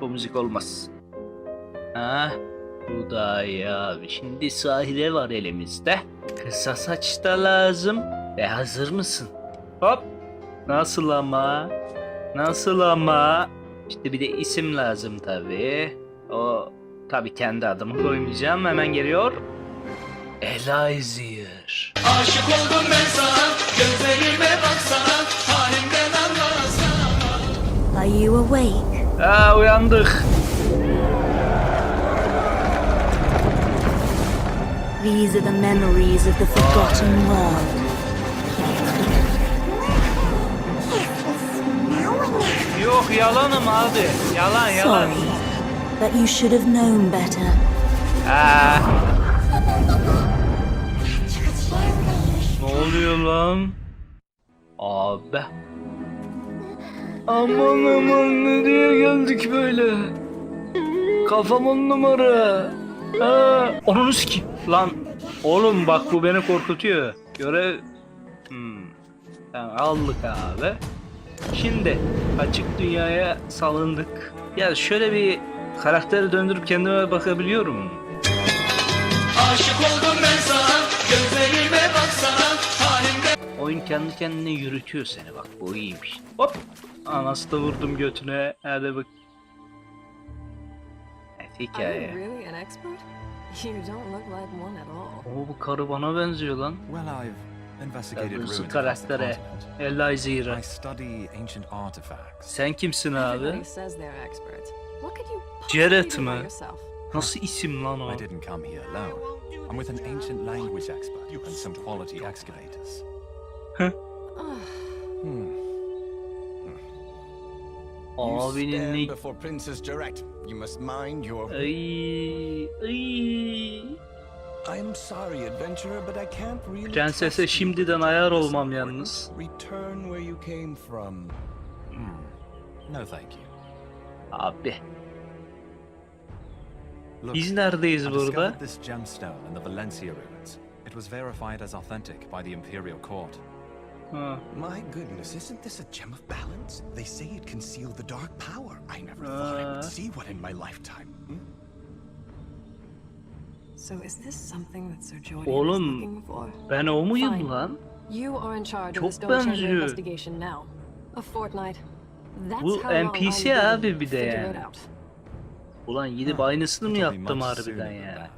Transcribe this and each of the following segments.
Bu müzik olmaz. Ha, bu da abi. Şimdi sahile var elimizde. Kısa saç da lazım. Ve hazır mısın? Hop. Nasıl ama? Nasıl ama? İşte bir de isim lazım tabii. O tabii kendi adımı koymayacağım. Hemen geliyor. Elizier. Aşık oldum ben sana Gözlerime baksana Halimden anlasana Are you awake? Aa uyandık. These are the memories of the forgotten world. Yok yalanım abi. Yalan yalan. Sorry, but you should have known better. Aa. Ne oluyor lan? Abi. Aman aman nereye geldik böyle? Kafam on numara. Ha, onu sikeyim. Lan oğlum bak bu beni korkutuyor. Görev... Hmm. Tamam aldık abi. Şimdi açık dünyaya salındık. Ya şöyle bir karakteri döndürüp kendime bakabiliyorum. Aşık oldum ben sana Gözlerime baksana Halimden Oyun kendi kendine yürütüyor seni bak bu iyiymiş. Hop. Anası da vurdum götüne. Hadi bak. Evet Are you hikaye. really an expert? You don't look like one at all. Oo bu karı bana benziyor lan. Well, I've investigated ruins karaktere. Elizira. I study ancient artifacts. Sen kimsin abi? Everybody says they're experts. What could you Jared mi? yourself? Nasıl isim lan o? I didn't come here alone. I'm with an ancient language expert and some quality excavators. Ugh, Abinin stand ne? before Princess Direct. You must mind your. Ay, ay. I'm sorry, adventurer, but I can't really. Prensese şimdiden ayar olmam yalnız. Return where you came from. Hmm. No, thank you. Abi. Look, Biz neredeyiz I burada? discovered this gemstone in the Valencia ruins. It was verified as authentic by the Imperial Court. My goodness, isn't this a gem of balance? They say it concealed the dark power. I never thought I Uh. would see one in my lifetime. Hmm? so is this something that Sir Jordan is Oğlum, looking for? Ben o muyum Fine. lan? You are in charge Çok of the Stone Chamber investigation now. A fortnight. That's Bu how long NPC giving abi bir de figure yani. it out. Ulan gidip aynısını mı yaptım harbiden ya?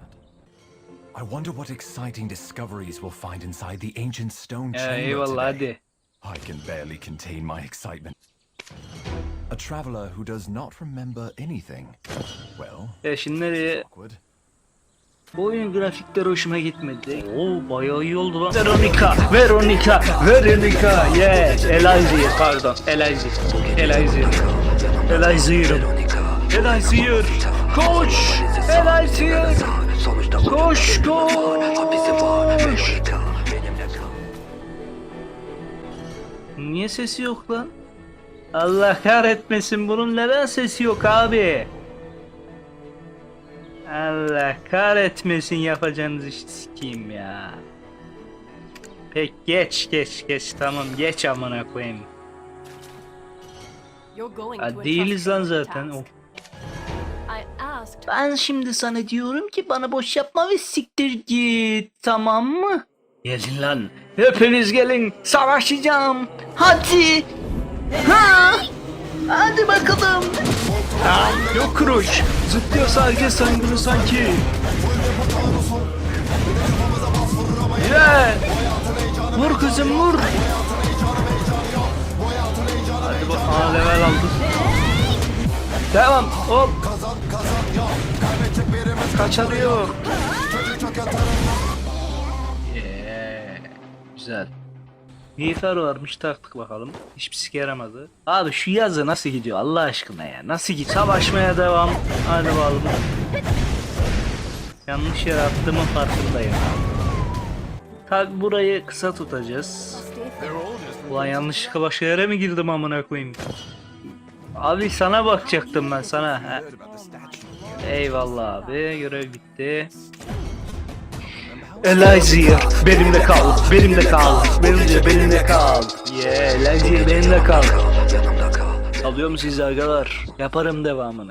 I wonder what exciting discoveries we'll find inside the ancient stone chamber eyvallah today. hadi. I can barely contain my excitement. A traveler who does not remember anything. Well, Ya şimdi nereye? awkward. Bu oyun grafikleri hoşuma gitmedi. Oo bayağı iyi oldu lan. Veronica, Veronica, Veronica. Yeah, Elizier pardon. Elizier. Elizier. Elizier. Elizier. Koş! Elizier. Koş koş. Niye sesi yok lan? Allah kahretmesin bunun neden sesi yok abi? Allah kahretmesin yapacağınız işi sikeyim ya. Pek geç geç geç tamam geç amına koyayım. Ha, değiliz lan zaten. task. Asked Ben şimdi sana diyorum ki bana boş yapma ve siktir git tamam mı? Gelin lan. Hepiniz gelin. Savaşacağım. Hadi. Ha. Hadi bakalım. Ha, yok kuruş. Zıplıyor herkes sangını sanki. Yeah. Vur kızım vur. Hadi bak aa level aldık. Devam hop. Kaçarıyor. Yeah. Güzel. Miğfer varmış taktık bakalım. Hiçbir sike yaramadı. Abi şu yazı nasıl gidiyor Allah aşkına ya. Nasıl gidiyor? Savaşmaya devam. Hadi bakalım. Yanlış yere attığımın farkındayım. Tabi burayı kısa tutacağız. Ulan yanlışlıkla başka yere mi girdim amına koyayım? Abi sana bakacaktım ben sana. Ha. Eyvallah abi görev bitti. Elijah benimle kal, benimle kal, benimle benimle kal. Yeah, Elijah benimle kal. Alıyor mu siz arkadaşlar? Yaparım devamını.